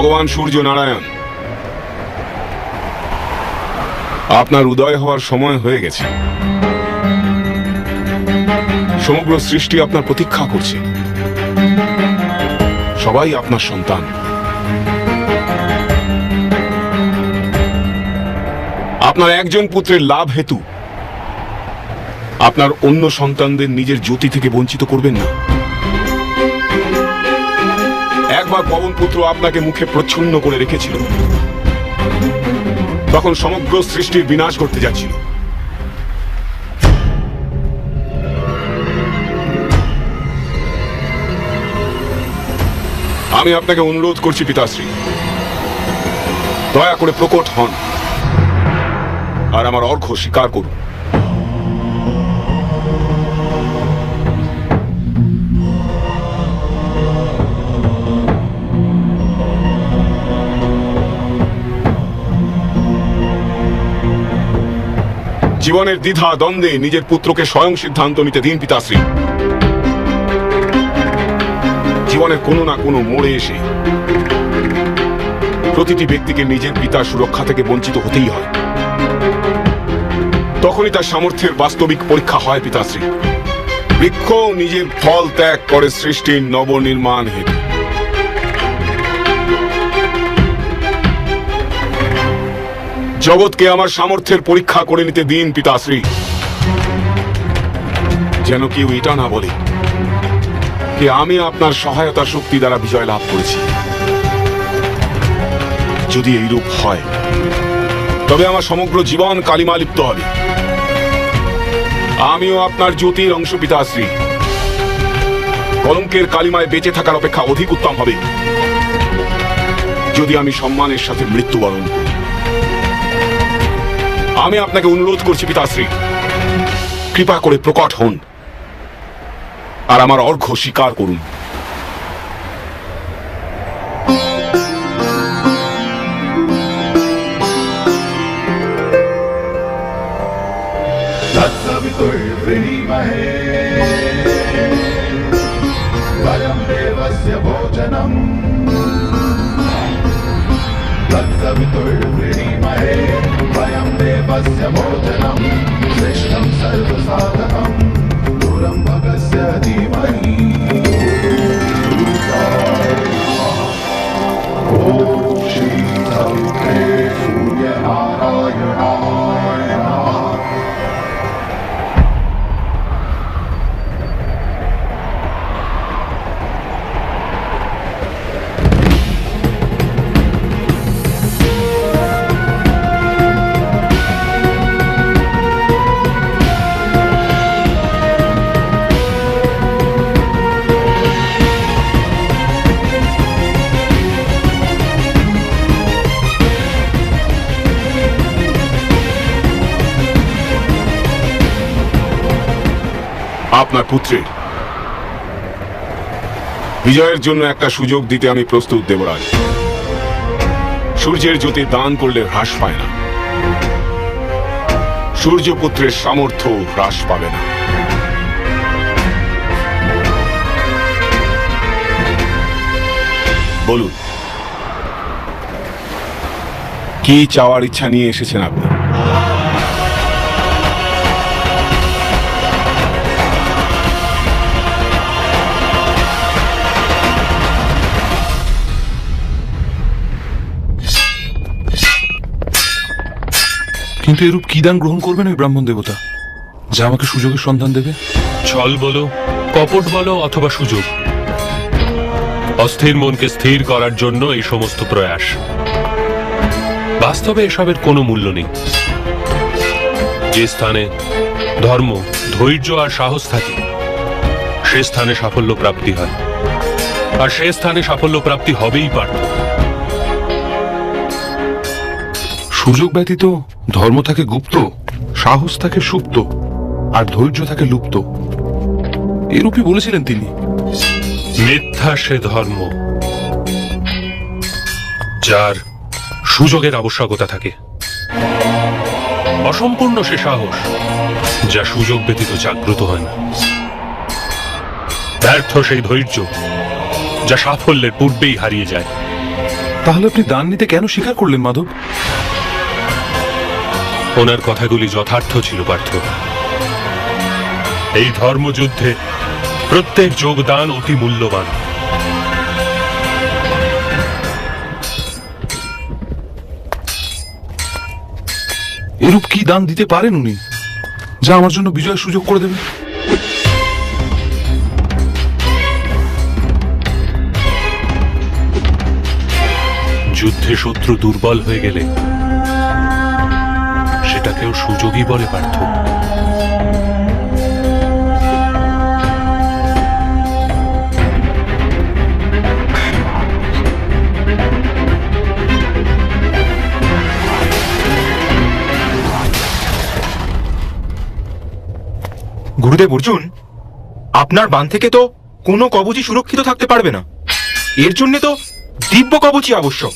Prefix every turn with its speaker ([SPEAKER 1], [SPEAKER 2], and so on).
[SPEAKER 1] ভগবান সূর্য নারায়ণ। আপনার উদয় হওয়ার সময় হয়ে গেছে। সমগ্র সৃষ্টি আপনার প্রতীক্ষা করছে। সবাই আপনার সন্তান। আপনার একজন পুত্রের লাভ হেতু। আপনার অন্য সন্তানদের নিজের জ্যোতি থেকে বঞ্চিত করবেন না। একবার পবন পুত্র আপনাকে মুখে প্রচ্ছন্ন করে রেখেছিল। তখন সমগ্র সৃষ্টির বিনাশ করতে যাচ্ছিল। আমি আপনাকে অনুরোধ করছি, পিতাশ্রী। দয়া করে প্রকট হন। আর আমার অর্ঘ স্বীকার করুন। জীবনের দ্বিধা দ্বন্দ্বে নিজের পুত্রকে স্বয়ং সিদ্ধান্ত নিতে দিন পিতাশ্রী। জীবনের কোনো না কোনো মোড়ে এসে প্রতিটি ব্যক্তিকে নিজের পিতার সুরক্ষা থেকে বঞ্চিত হতেই হয়। তখনই তার সামর্থ্যের বাস্তবিক পরীক্ষা হয় পিতাশ্রী। বৃক্ষ নিজের ফল ত্যাগ করে সৃষ্টির নবনির্মাণ হেতু। জগৎকে আমার সামর্থ্যের পরীক্ষা করে নিতে দিন, পিতাশ্রী। যেন কেউ এটা না বলে যে আমি আপনার সহায়তা শক্তি দ্বারা বিজয় লাভ করেছি। যদি এইরূপ হয়, তবে আমার সমগ্র জীবন কালিমা লিপ্ত হবে। আমিও আপনার জ্যোতির অংশ, পিতাশ্রী। কলঙ্কের কালিমায় বেঁচে থাকার অপেক্ষা অধিক উত্তম হবে। যদি আমি সম্মানের সাথে মৃত্যুবরণ করি। আমি আপনাকে অনুরোধ করছি পিতাশ্রী কৃপা করে প্রকট হন আর আমার অর্ঘ স্বীকার করুন
[SPEAKER 2] तत्सवितुर्वृणीमहे वयं देवस्य भोजनम् तत्सवितुर्वृणीमहे वयं देवस्य भोजनम् श्रेष्ठं सर्वसाधकम् दूरं भगस्य धीमहि।
[SPEAKER 1] আপনার পুত্রের বিজয়ের জন্য একটা সুযোগ দিতে আমি প্রস্তুত, দেবরাজ। সূর্যের জ্যোতি দান করলে হ্রাস পায় না। সূর্যপুত্রের সামর্থ্য হ্রাস পাবে না। বলুন, কি চাওয়ার ইচ্ছা নিয়ে এসেছেন আপনি?
[SPEAKER 3] কিন্তু এরূপ কি দান গ্রহণ করবেন ওই ব্রাহ্মণ দেবতা? যা আমাকে সুযোগের সন্ধান দেবে?
[SPEAKER 4] ছল বলো, কপট বলো অথবা সুযোগ। অস্থির মনকে স্থির করার জন্য এই সমস্ত প্রয়াস। বাস্তবে এসবের কোনো মূল্য নেই। যে স্থানে ধর্ম, ধৈর্য আর সাহস থাকে, সে স্থানে সাফল্য প্রাপ্তি হয়। আর সে স্থানে সাফল্য প্রাপ্তি হবেই পারত
[SPEAKER 3] সুযোগ ব্যতীত ধর্ম থাকে গুপ্ত সাহস থাকে সুপ্ত আর ধৈর্য থাকে লুপ্ত। এরূপই বলেছিলেন তিনি।
[SPEAKER 4] মিথ্যা সে ধর্ম যার সুযোগের আবশ্যকতা থাকে। অসম্পূর্ণ সে সাহস যা সুযোগ ব্যতীত জাগ্রত হয় না। ব্যর্থ সেই ধৈর্য যা সাফল্যের পূর্বেই হারিয়ে যায়।
[SPEAKER 3] তাহলে আপনি দান নিতে কেন স্বীকার করলেন মাধব?
[SPEAKER 4] ওনার কথাগুলি যথার্থ ছিল পার্থ। এই ধর্মযুদ্ধে প্রত্যেক যোগদান অতি মূল্যবান।
[SPEAKER 3] এরূপ কি দান দিতে পারেন উনি যা আমার জন্য বিজয়ের সুযোগ করে দেবে?
[SPEAKER 4] যুদ্ধে শত্রু দুর্বল হয়ে গেলে সেটাকেও সুযোগই বলে পার্থ।
[SPEAKER 5] গুরুদেব অর্জুন, আপনার বান থেকে তো কোনো কবচই সুরক্ষিত থাকতে পারবে না। এর জন্য তো দিব্য কবচই আবশ্যক।